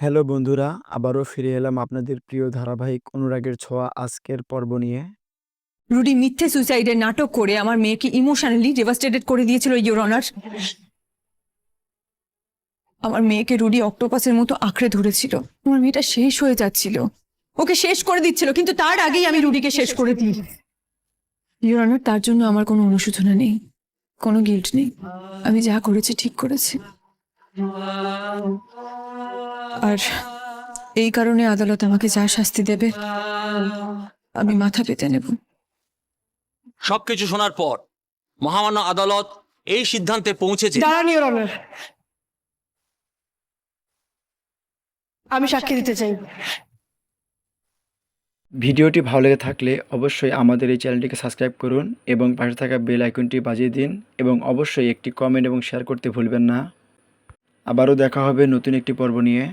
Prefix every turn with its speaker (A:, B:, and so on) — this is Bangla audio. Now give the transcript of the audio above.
A: হ্যালো বন্ধুরা, আবারও ফিরে এলাম আপনাদের প্রিয় ধারাবাহিক অনুরাগের ছোঁয়া আজকের পর্ব নিয়ে।
B: রুডি মিথ্যে সুইসাইডের নাটক করে আমার মেয়েকে ইমোশনালি ডেভাস্টেটেড করে দিয়েছিল ইউর অনার আমার মেয়েকে রুডি অক্টোপাসের মতো আঁকড়ে ধরেছিল। আমার মেয়েটা শেষ হয়ে যাচ্ছিল। ওকে শেষ করে দিচ্ছিল কিন্তু তার আগেই আমি রুডিকে শেষ করে দিই। ইউর অনার তার জন্য আমার কোনো অনুশোচনা নেই কোনো গিল্ট নেই। আমি যা করেছি ঠিক করেছি। আর এই কারণে আদালত আমাকে যা শাস্তি দেবে আমি মাথা পেতে নেব।
C: সবকিছু শোনার পর মহামান্য আদালত এই সিদ্ধান্তে পৌঁছেছে।
D: দাঁড়ান ইওর অনার আমি সাক্ষী দিতে চাই।
A: ভিডিওটি ভালো লেগে থাকলে অবশ্যই আমাদের এই চ্যানেলটিকে সাবস্ক্রাইব করুন এবং পাশে থাকা বেল আইকনটি বাজিয়ে দিন এবং অবশ্যই একটি কমেন্ট এবং শেয়ার করতে ভুলবেন না। আবারও দেখা হবে নতুন একটি পর্ব নিয়ে।